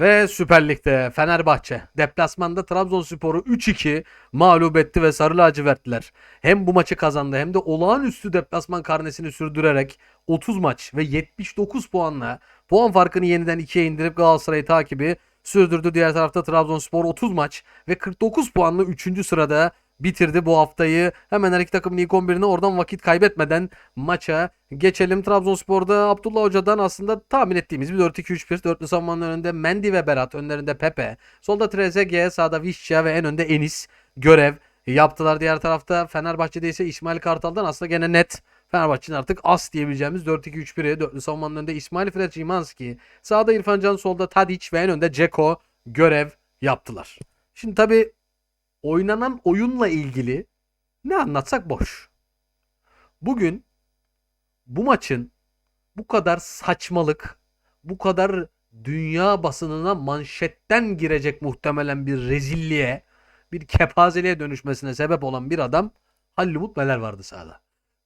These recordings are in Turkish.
Ve Süper Lig'de Fenerbahçe deplasmanda Trabzonspor'u 3-2 mağlup etti ve sarı lacivertliler hem bu maçı kazandı hem de olağanüstü deplasman karnesini sürdürerek 30 maç ve 79 puanla puan farkını yeniden 2'ye indirip Galatasaray'ı takibi sürdürdü. Diğer tarafta Trabzonspor 30 maç ve 49 puanla 3. sırada bitirdi bu haftayı. Hemen her iki takımın ilk 11'ine oradan vakit kaybetmeden maça geçelim. Trabzonspor'da Abdullah Hoca'dan aslında tahmin ettiğimiz bir 4-2-3-1. Dörtlü savunmanın önünde Mendy ve Berat. Önlerinde Pepe. Solda Trezeguet, sağda Vişça ve en önde Enis görev yaptılar. Diğer tarafta Fenerbahçe'de ise İsmail Kartal'dan aslında gene net Fenerbahçe'nin artık as diyebileceğimiz 4-2-3-1'i. Dörtlü savunmanın önünde İsmail Fred Cimanski. Sağda İrfan Can, solda Tadic ve en önde Ceko görev yaptılar. Şimdi tabii oynanan oyunla ilgili ne anlatsak boş. Bugün bu maçın bu kadar saçmalık, bu kadar dünya basınına manşetten girecek muhtemelen bir rezilliğe, bir kepazeliğe dönüşmesine sebep olan bir adam Halil Umut Meler vardı sahada.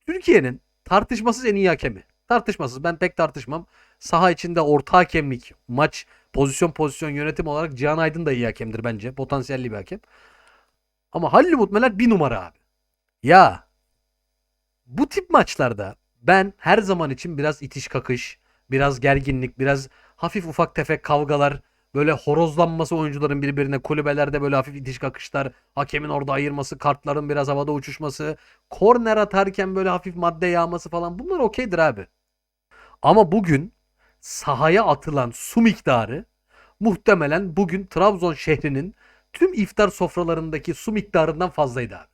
Türkiye'nin tartışmasız en iyi hakemi. Tartışmasız ben pek tartışmam. Saha içinde orta hakemlik, maç, pozisyon pozisyon yönetim olarak Cihan Aydın da iyi hakemdir bence. Potansiyelli bir hakem. Ama Halil Umut Meler bir numara abi. Ya bu tip maçlarda ben her zaman için biraz itiş kakış, biraz gerginlik, biraz hafif ufak tefek kavgalar, böyle horozlanması oyuncuların birbirine kulübelerde böyle hafif itiş kakışlar, hakemin orada ayırması, kartların biraz havada uçuşması, korner atarken böyle hafif madde yağması falan bunlar okeydir abi. Ama bugün sahaya atılan su miktarı muhtemelen bugün Trabzon şehrinin tüm iftar sofralarındaki su miktarından fazlaydı abi.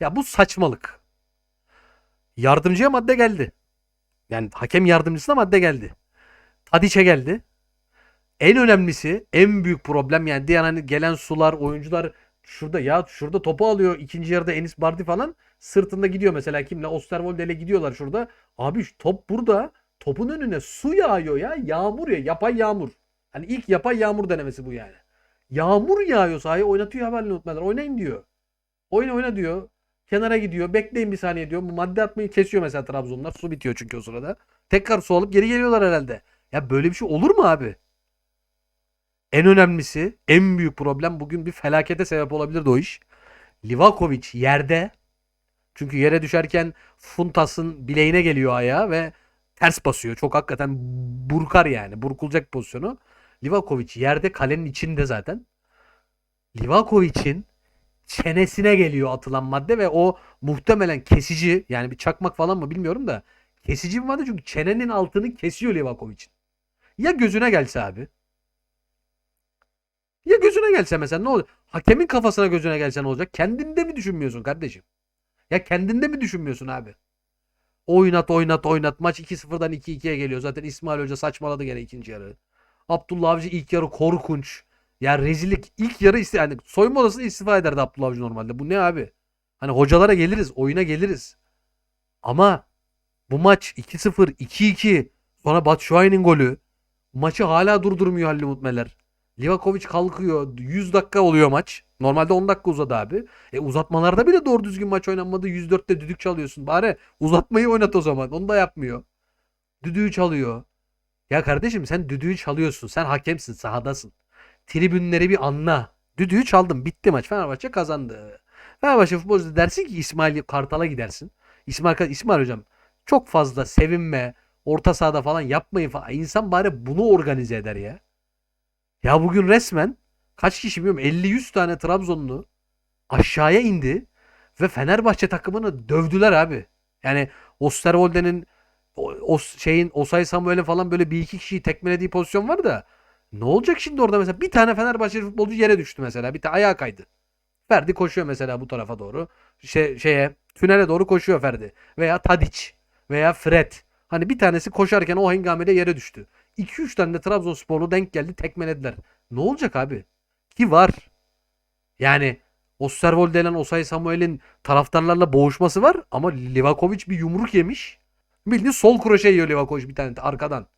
Ya bu saçmalık. Yardımcıya madde geldi. Yani hakem yardımcısına madde geldi. Tadiç'e geldi. En önemlisi, en büyük problem yani diğer hani gelen sular, oyuncular şurada ya şurada topu alıyor ikinci yarıda Enis Bardi falan sırtında gidiyor mesela kimle Osterwolde'yle gidiyorlar şurada. Abi top burada topun önüne su yağıyor ya yağmur ya yapay yağmur. Hani ilk yapay yağmur denemesi bu yani. Yağmur yağıyor sahaya oynatıyor haberli unutmadan. Oynayın diyor. Oyna oyna diyor. Kenara gidiyor. Bekleyin bir saniye diyor. Bu madde atmayı kesiyor mesela Trabzonlar. Su bitiyor çünkü o sırada. Tekrar su alıp geri geliyorlar herhalde. Ya böyle bir şey olur mu abi? En önemlisi, en büyük problem bugün bir felakete sebep olabilirdi o iş. Livakovic yerde. Çünkü yere düşerken Funtas'ın bileğine geliyor ayağı ve ters basıyor. Çok hakikaten burkar yani. Burkulacak pozisyonu. Livakovic yerde kalenin içinde zaten. Livakovic'in çenesine geliyor atılan madde ve o muhtemelen kesici yani bir çakmak falan mı bilmiyorum da kesici bir madde çünkü çenenin altını kesiyor Livakovic'in. Ya gözüne gelse abi? Ya gözüne gelse mesela ne olur? Hakemin kafasına gözüne gelse ne olacak? Kendinde mi düşünmüyorsun kardeşim? Ya kendinde mi düşünmüyorsun abi? Oynat oynat oynat. Maç 2-0'dan 2-2'ye geliyor. Zaten İsmail Hoca saçmaladı gene ikinci yarı. Abdullah Avcı ilk yarı korkunç. Ya rezillik. İlk yarı iste yani soyunma odasında istifa ederdi Abdullah Avcı normalde. Bu ne abi? Hani hocalara geliriz. Oyuna geliriz. Ama bu maç 2-0, 2-2. Sonra Batshuayi'nin golü. Maçı hala durdurmuyor Halil Umut Meler. Livakovic kalkıyor. 100 dakika oluyor maç. Normalde 10 dakika uzadı abi. E uzatmalarda bile doğru düzgün maç oynanmadı. 104'te düdük çalıyorsun. Bari uzatmayı oynat o zaman. Onu da yapmıyor. Düdüğü çalıyor. Ya kardeşim sen düdüğü çalıyorsun. Sen hakemsin, sahadasın. Tribünleri bir anla. Düdüğü çaldım. Bitti maç. Fenerbahçe kazandı. Fenerbahçe futbolcusu dersin ki İsmail Kartal'a gidersin. İsmail, İsmail hocam çok fazla sevinme, orta sahada falan yapmayın falan. İnsan bari bunu organize eder ya. Ya bugün resmen kaç kişi bilmiyorum 50-100 tane Trabzonlu aşağıya indi ve Fenerbahçe takımını dövdüler abi. Yani Osterwolde'nin o, o şeyin Osay Samuel'in falan böyle bir iki kişiyi tekmelediği pozisyon var da ne olacak şimdi orada mesela bir tane Fenerbahçe futbolcu yere düştü mesela bir tane ayağa kaydı. Ferdi koşuyor mesela bu tarafa doğru. Şey, şeye tünele doğru koşuyor Ferdi. Veya Tadic veya Fred. Hani bir tanesi koşarken o hengamede yere düştü. 2-3 tane de Trabzonsporlu denk geldi tekmelediler. Ne olacak abi? Ki var. Yani Osterwolde denen Osay Samuel'in taraftarlarla boğuşması var ama Livakovic bir yumruk yemiş. Bildiğin sol kroşe yiyor Livakovic bir tane arkadan.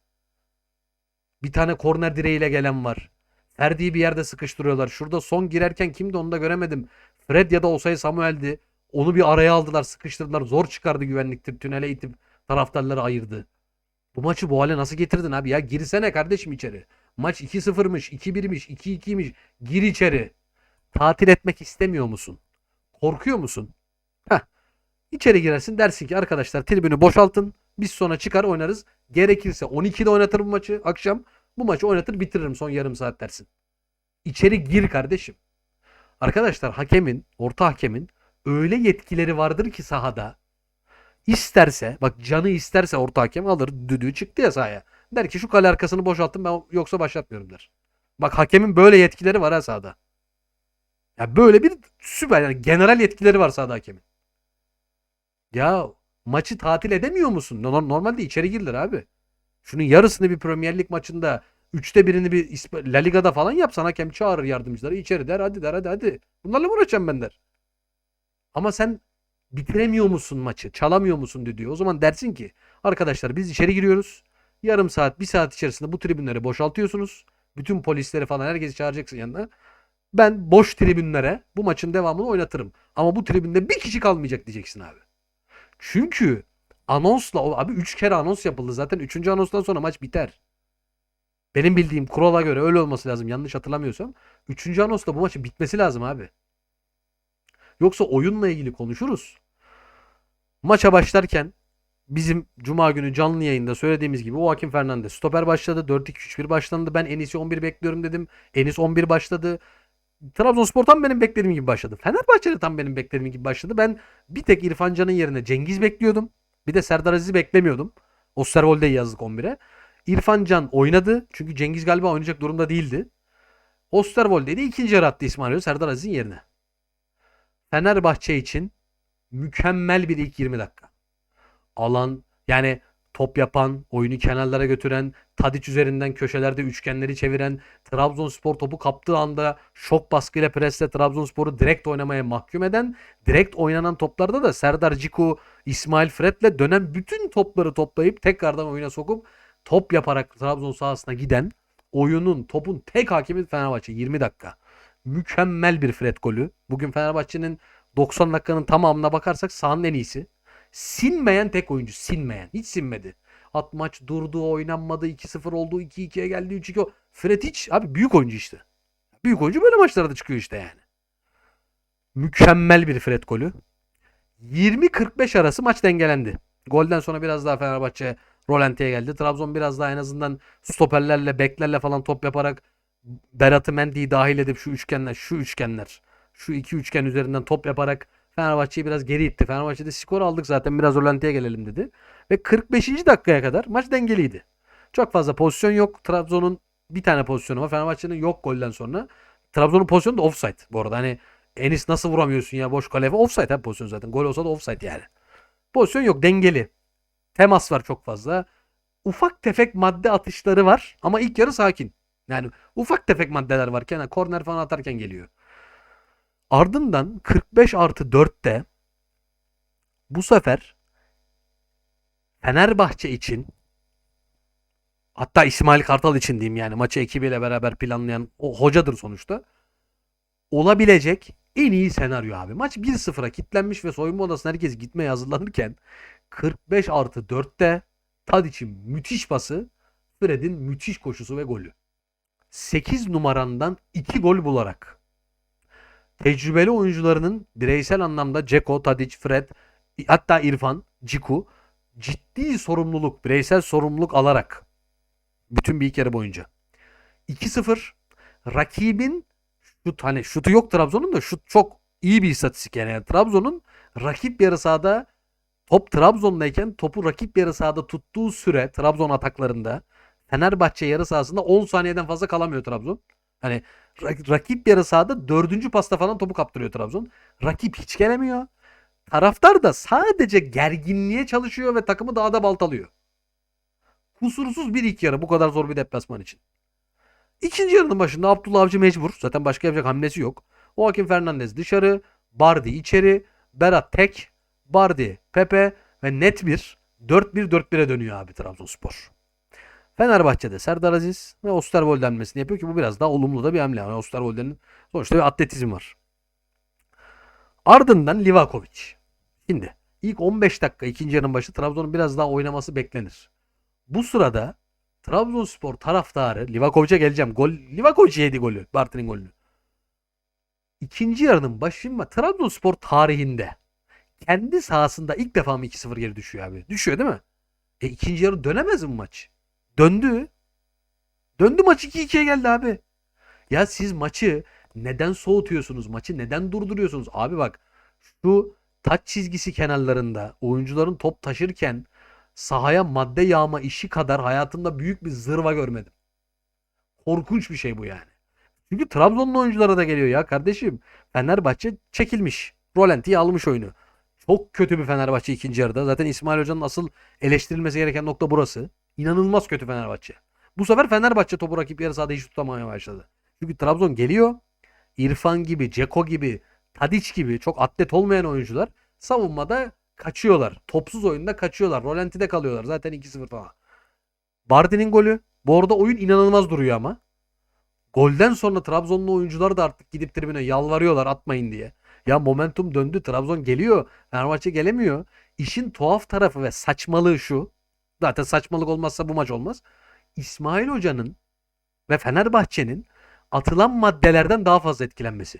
Bir tane korner direğiyle gelen var. Ferdi'yi bir yerde sıkıştırıyorlar. Şurada son girerken kimdi onu da göremedim. Fred ya da Osay Samuel'di. Onu bir araya aldılar, sıkıştırdılar. Zor çıkardı güvenliktir. Tünele itip taraftarları ayırdı. Bu maçı bu hale nasıl getirdin abi ya? Girsene kardeşim içeri. Maç 2-0'mış, 2-1'miş, 2-2'ymiş. Gir içeri. Tatil etmek istemiyor musun? Korkuyor musun? İçeri girersin dersin ki arkadaşlar tribünü boşaltın. Biz sonra çıkar oynarız. Gerekirse 12'de oynatırım bu maçı akşam. Bu maçı oynatır bitiririm son yarım saat dersin. İçeri gir kardeşim. Arkadaşlar hakemin, orta hakemin öyle yetkileri vardır ki sahada. İsterse, bak canı isterse orta hakem alır düdüğü çıktı ya sahaya. Der ki şu kale arkasını boşalttım ben yoksa başlatmıyorum der. Bak hakemin böyle yetkileri var ha sahada. Ya böyle bir süper yani general yetkileri var sahada hakemin. Ya maçı tatil edemiyor musun? No- Normalde içeri girilir abi. Şunun yarısını bir Premier Lig maçında üçte birini bir La Liga'da falan yapsan hakem çağırır yardımcıları içeri der hadi der hadi hadi. Bunlarla uğraşacağım ben der. Ama sen bitiremiyor musun maçı? Çalamıyor musun diyor. O zaman dersin ki arkadaşlar biz içeri giriyoruz. Yarım saat, bir saat içerisinde bu tribünleri boşaltıyorsunuz. Bütün polisleri falan herkesi çağıracaksın yanına. Ben boş tribünlere bu maçın devamını oynatırım. Ama bu tribünde bir kişi kalmayacak diyeceksin abi. Çünkü anonsla o abi 3 kere anons yapıldı. Zaten 3. anonstan sonra maç biter. Benim bildiğim kurala göre öyle olması lazım. Yanlış hatırlamıyorsam. 3. anonsla bu maçın bitmesi lazım abi. Yoksa oyunla ilgili konuşuruz. Maça başlarken bizim cuma günü canlı yayında söylediğimiz gibi Joaquin Fernandez stoper başladı. 4-2-3-1 başlandı. Ben Enis'i 11 bekliyorum dedim. Enis 11 başladı. Trabzonspor tam benim beklediğim gibi başladı. Fenerbahçe de tam benim beklediğim gibi başladı. Ben bir tek İrfan Can'ın yerine Cengiz bekliyordum. Bir de Serdar Aziz'i beklemiyordum. Osterwolde'yi yazdık 11'e. İrfan Can oynadı. Çünkü Cengiz galiba oynayacak durumda değildi. Osterwolde'yi de ikinci yarı attı İsmail Serdar Aziz'in yerine. Fenerbahçe için mükemmel bir ilk 20 dakika. Alan yani top yapan, oyunu kenarlara götüren, Tadic üzerinden köşelerde üçgenleri çeviren, Trabzonspor topu kaptığı anda şok baskıyla presle Trabzonspor'u direkt oynamaya mahkum eden, direkt oynanan toplarda da Serdar Ciku, İsmail Fred'le dönen bütün topları toplayıp tekrardan oyuna sokup top yaparak Trabzon sahasına giden oyunun, topun tek hakimi Fenerbahçe 20 dakika. Mükemmel bir Fred golü. Bugün Fenerbahçe'nin 90 dakikanın tamamına bakarsak sahanın en iyisi. Sinmeyen tek oyuncu. Sinmeyen. Hiç sinmedi. At maç durdu, oynanmadı. 2-0 oldu, 2-2'ye geldi, 3-2. Fred hiç abi büyük oyuncu işte. Büyük oyuncu böyle maçlarda çıkıyor işte yani. Mükemmel bir Fred golü. 20-45 arası maç dengelendi. Golden sonra biraz daha Fenerbahçe rolantiye geldi. Trabzon biraz daha en azından stoperlerle, beklerle falan top yaparak Berat'ı Mendy'yi dahil edip şu üçgenler, şu üçgenler, şu iki üçgen üzerinden top yaparak Fenerbahçe'yi biraz geri itti. Fenerbahçe'de skor aldık zaten biraz rolantiye gelelim dedi. Ve 45. dakikaya kadar maç dengeliydi. Çok fazla pozisyon yok. Trabzon'un bir tane pozisyonu var. Fenerbahçe'nin yok golden sonra. Trabzon'un pozisyonu da offside bu arada. Hani Enis nasıl vuramıyorsun ya boş kale. Offside ha pozisyon zaten. Gol olsa da offside yani. Pozisyon yok dengeli. Temas var çok fazla. Ufak tefek madde atışları var ama ilk yarı sakin. Yani ufak tefek maddeler varken yani korner falan atarken geliyor. Ardından 45 artı 4'te bu sefer Fenerbahçe için hatta İsmail Kartal için diyeyim yani maçı ekibiyle beraber planlayan o hocadır sonuçta. Olabilecek en iyi senaryo abi. Maç 1-0'a kilitlenmiş ve soyunma odasına herkes gitmeye hazırlanırken 45 artı 4'te Tadic'in müthiş pası Fred'in müthiş koşusu ve golü. 8 numarandan 2 gol bularak tecrübeli oyuncularının bireysel anlamda Ceko, Tadic, Fred hatta İrfan, Ciku ciddi sorumluluk, bireysel sorumluluk alarak bütün bir yarı boyunca 2-0 rakibin şut hani şutu yok Trabzon'un da şut çok iyi bir istatistik yani. Yani Trabzon'un rakip yarı sahada top Trabzon'dayken topu rakip yarı sahada tuttuğu süre Trabzon ataklarında Fenerbahçe yarı sahasında 10 saniyeden fazla kalamıyor Trabzon. Hani ra- rakip yarı sahada dördüncü pasta falan topu kaptırıyor Trabzon. Rakip hiç gelemiyor. Taraftar da sadece gerginliğe çalışıyor ve takımı daha da baltalıyor. Kusursuz bir ilk yarı bu kadar zor bir deplasman için. İkinci yarının başında Abdullah Avcı mecbur. Zaten başka yapacak hamlesi yok. Joaquin Fernandez dışarı. Bardi içeri. Berat tek. Bardi, Pepe ve net bir 4-1-4-1'e dönüyor abi Trabzonspor. Fenerbahçe'de Serdar Aziz ve Osterwolde hamlesini yapıyor ki bu biraz daha olumlu da bir hamle. Yani Osterwolde'nin sonuçta bir atletizm var. Ardından Livakovic. Şimdi ilk 15 dakika ikinci yarının başı Trabzon'un biraz daha oynaması beklenir. Bu sırada Trabzonspor taraftarı Livakovic'e geleceğim. Gol Livakovic yedi golü. Bartı'nın golünü. İkinci yarının başında Trabzonspor tarihinde kendi sahasında ilk defa mı 2-0 geri düşüyor abi? Düşüyor değil mi? E ikinci yarı dönemez mi maç? Döndü. Döndü maç 2-2'ye geldi abi. Ya siz maçı neden soğutuyorsunuz? Maçı neden durduruyorsunuz? Abi bak şu taç çizgisi kenarlarında oyuncuların top taşırken sahaya madde yağma işi kadar hayatımda büyük bir zırva görmedim. Korkunç bir şey bu yani. Çünkü Trabzonlu oyunculara da geliyor ya kardeşim. Fenerbahçe çekilmiş. Rolanti'yi almış oyunu. Çok kötü bir Fenerbahçe ikinci yarıda. Zaten İsmail Hoca'nın asıl eleştirilmesi gereken nokta burası. İnanılmaz kötü Fenerbahçe. Bu sefer Fenerbahçe topu rakip yarı sahada hiç tutamamaya başladı. Çünkü Trabzon geliyor. İrfan gibi, Ceko gibi, Tadiç gibi çok atlet olmayan oyuncular savunmada kaçıyorlar. Topsuz oyunda kaçıyorlar. Rolanti'de kalıyorlar. Zaten 2-0 falan. Bardi'nin golü. Bu arada oyun inanılmaz duruyor ama. Golden sonra Trabzonlu oyuncular da artık gidip tribüne yalvarıyorlar atmayın diye. Ya momentum döndü. Trabzon geliyor. Fenerbahçe gelemiyor. İşin tuhaf tarafı ve saçmalığı şu. Zaten saçmalık olmazsa bu maç olmaz. İsmail Hoca'nın ve Fenerbahçe'nin atılan maddelerden daha fazla etkilenmesi.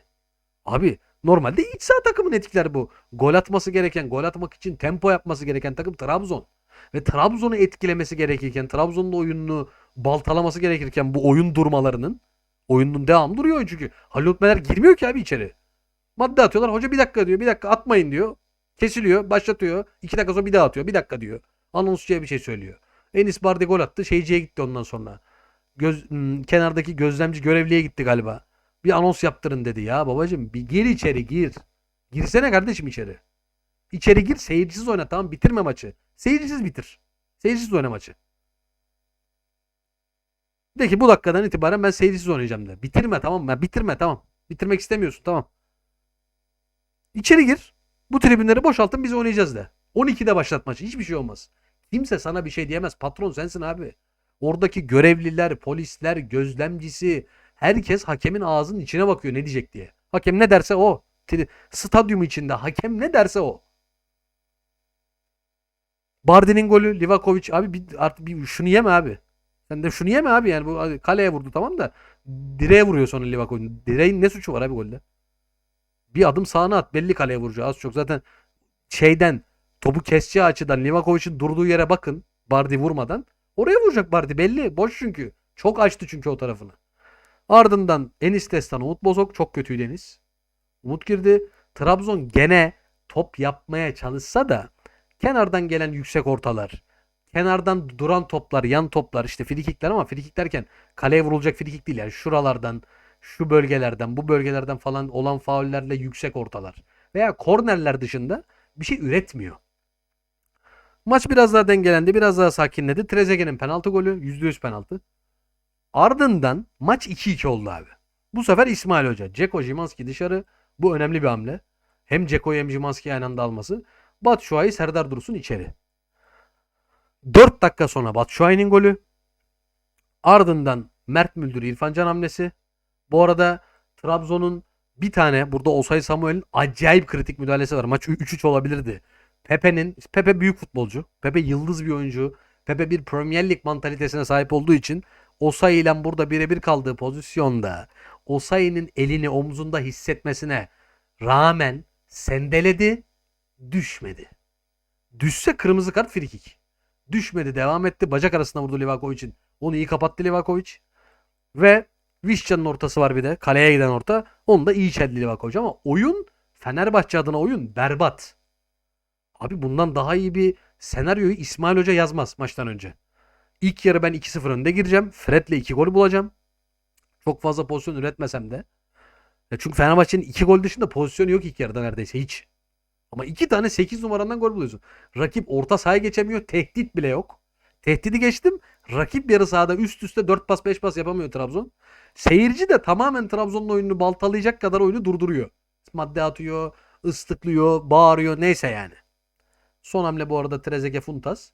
Abi normalde iç saha takımın etkiler bu. Gol atması gereken, gol atmak için tempo yapması gereken takım Trabzon. Ve Trabzon'u etkilemesi gerekirken, Trabzon'un oyununu baltalaması gerekirken bu oyun durmalarının oyunun devam duruyor çünkü. Halil girmiyor ki abi içeri. Madde atıyorlar. Hoca bir dakika diyor. Bir dakika atmayın diyor. Kesiliyor. Başlatıyor. iki dakika sonra bir daha atıyor. Bir dakika diyor. Anonsçuya bir şey söylüyor. Enis Bardi gol attı. Şeyciye gitti ondan sonra. Göz, hmm, kenardaki gözlemci görevliye gitti galiba. Bir anons yaptırın dedi ya babacım. Bir gir içeri gir. Girsene kardeşim içeri. İçeri gir seyircisiz oyna tamam bitirme maçı. Seyircisiz bitir. Seyircisiz oyna maçı. De ki bu dakikadan itibaren ben seyircisiz oynayacağım de. Bitirme tamam mı? Bitirme tamam. Bitirmek istemiyorsun tamam. İçeri gir. Bu tribünleri boşaltın biz oynayacağız de. 12'de başlat maçı. Hiçbir şey olmaz. Kimse sana bir şey diyemez. Patron sensin abi. Oradaki görevliler, polisler, gözlemcisi herkes hakemin ağzının içine bakıyor ne diyecek diye. Hakem ne derse o. Stadyum içinde hakem ne derse o. Bardi'nin golü Livakovic abi bir, artık bir şunu yeme abi. Sen de şunu yeme abi yani bu kaleye vurdu tamam da direğe vuruyor sonra Livakovic. Direğin ne suçu var abi golde? Bir adım sağına at belli kaleye vuracağı az çok zaten şeyden topu keseceği açıdan Livakovic'in durduğu yere bakın Bardi vurmadan. Oraya vuracak Bardi belli. Boş çünkü. Çok açtı çünkü o tarafını. Ardından Enis Destan, Umut Bozok çok kötüydü Enis. Umut girdi. Trabzon gene top yapmaya çalışsa da kenardan gelen yüksek ortalar, kenardan duran toplar, yan toplar işte frikikler ama frikik derken kaleye vurulacak frikik değil yani şuralardan, şu bölgelerden, bu bölgelerden falan olan faullerle yüksek ortalar veya kornerler dışında bir şey üretmiyor. Maç biraz daha dengelendi, biraz daha sakinledi. Trezeguet'in penaltı golü, %100 penaltı. Ardından maç 2-2 oldu abi. Bu sefer İsmail Hoca, Ceko Jimanski dışarı. Bu önemli bir hamle. Hem Ceko'yu hem Jimanski'yi aynı anda alması. Batshuayi Serdar Dursun içeri. 4 dakika sonra Batshuayi'nin golü. Ardından Mert Müldür İrfan Can hamlesi. Bu arada Trabzon'un bir tane burada Osay Samuel'in acayip kritik müdahalesi var. Maç 3-3 olabilirdi. Pepe'nin Pepe büyük futbolcu. Pepe yıldız bir oyuncu. Pepe bir Premier Lig mantalitesine sahip olduğu için Osayi ile burada birebir kaldığı pozisyonda Osayi'nin elini omzunda hissetmesine rağmen sendeledi, düşmedi. Düşse kırmızı kart frikik. Düşmedi, devam etti. Bacak arasına vurdu Livakovic'in. Onu iyi kapattı Livakovic. Ve Vişcan'ın ortası var bir de. Kaleye giden orta. Onu da iyi çeldi Livakovic ama oyun Fenerbahçe adına oyun berbat. Abi bundan daha iyi bir senaryoyu İsmail Hoca yazmaz maçtan önce. İlk yarı ben 2-0 önde gireceğim. Fred'le 2 gol bulacağım. Çok fazla pozisyon üretmesem de. Ya çünkü Fenerbahçe'nin 2 gol dışında pozisyonu yok ilk yarıda neredeyse hiç. Ama 2 tane 8 numarandan gol buluyorsun. Rakip orta sahaya geçemiyor. Tehdit bile yok. Tehdidi geçtim. Rakip yarı sahada üst üste 4 pas 5 pas yapamıyor Trabzon. Seyirci de tamamen Trabzon'un oyununu baltalayacak kadar oyunu durduruyor. Madde atıyor, ıslıklıyor, bağırıyor neyse yani. Son hamle bu arada Trezeguet Funtas.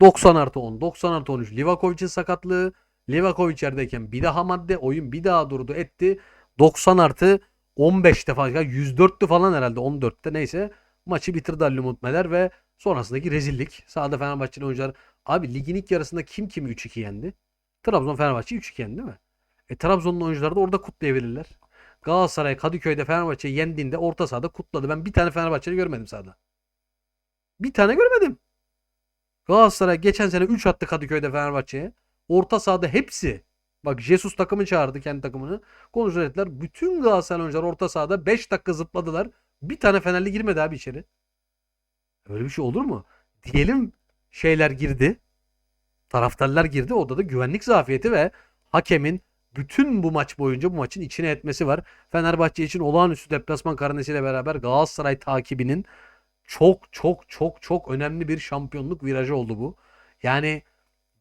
90 artı 10, 90 artı 13. Livakovic'in sakatlığı. Livakovic yerdeyken bir daha madde. Oyun bir daha durdu etti. 90 artı 15'te falan. 104'tü falan herhalde 14'te neyse. Maçı bitirdi Halil Umut Meler ve sonrasındaki rezillik. Sahada Fenerbahçeli oyuncular Abi ligin ilk yarısında kim kimi 3-2 yendi? Trabzon Fenerbahçe 3-2 yendi değil mi? E Trabzon'un oyuncuları da orada kutlayabilirler. Galatasaray Kadıköy'de Fenerbahçe'yi yendiğinde orta sahada kutladı. Ben bir tane Fenerbahçeli görmedim sahada. Bir tane görmedim. Galatasaray geçen sene 3 attı Kadıköy'de Fenerbahçe'ye. Orta sahada hepsi. Bak Jesus takımı çağırdı kendi takımını. Kontrol ettiler. Bütün Galatasaray oyuncular orta sahada 5 dakika zıpladılar. Bir tane Fenerli girmedi abi içeri. Öyle bir şey olur mu? Diyelim şeyler girdi. Taraftarlar girdi. Orada da güvenlik zafiyeti ve hakemin bütün bu maç boyunca bu maçın içine etmesi var. Fenerbahçe için olağanüstü deplasman karnesiyle beraber Galatasaray takibinin çok çok çok çok önemli bir şampiyonluk virajı oldu bu. Yani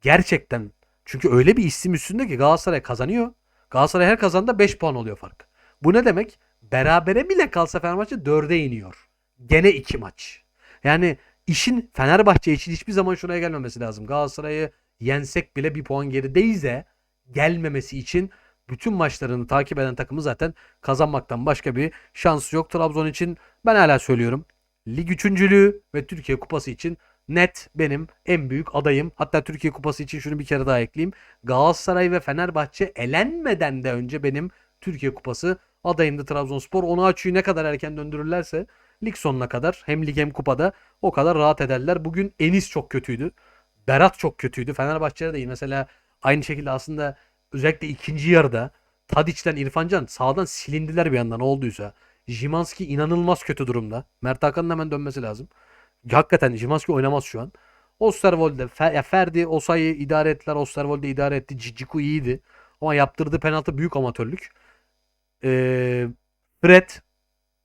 gerçekten çünkü öyle bir isim üstünde ki Galatasaray kazanıyor. Galatasaray her kazanda 5 puan oluyor fark. Bu ne demek? Berabere bile kalsa Fenerbahçe 4'e iniyor. Gene 2 maç. Yani işin Fenerbahçe için hiçbir zaman şuraya gelmemesi lazım. Galatasaray'ı yensek bile bir puan gerideyiz de gelmemesi için bütün maçlarını takip eden takımı zaten kazanmaktan başka bir şansı yok. Trabzon için ben hala söylüyorum. Lig üçüncülüğü ve Türkiye Kupası için net benim en büyük adayım. Hatta Türkiye Kupası için şunu bir kere daha ekleyeyim. Galatasaray ve Fenerbahçe elenmeden de önce benim Türkiye Kupası adayımdı Trabzonspor. Onu açıyı ne kadar erken döndürürlerse lig sonuna kadar hem lig hem kupada o kadar rahat ederler. Bugün Enis çok kötüydü. Berat çok kötüydü. Fenerbahçe'de de. Mesela aynı şekilde aslında özellikle ikinci yarıda Tadiç'ten İrfancan sağdan silindiler bir yandan olduysa. Jimanski inanılmaz kötü durumda. Mert Hakan'ın hemen dönmesi lazım. Hakikaten Jimanski oynamaz şu an. Osterwolde, Fer, Ferdi Osa'yı idare ettiler. Osterwolde idare etti. Ciku iyiydi. Ama yaptırdığı penaltı büyük amatörlük. Ee, Fred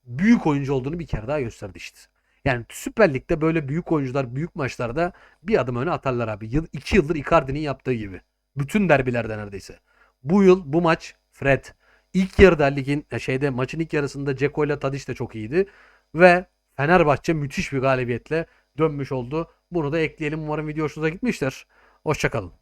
büyük oyuncu olduğunu bir kere daha gösterdi işte. Yani Süper Lig'de böyle büyük oyuncular büyük maçlarda bir adım öne atarlar abi. Yıl, iki yıldır Icardi'nin yaptığı gibi. Bütün derbilerde neredeyse. Bu yıl bu maç Fred. İlk yarıda ligin e, şeyde maçın ilk yarısında Ceko ile Tadiç de çok iyiydi. Ve Fenerbahçe müthiş bir galibiyetle dönmüş oldu. Bunu da ekleyelim. Umarım video hoşunuza gitmiştir. Hoşçakalın.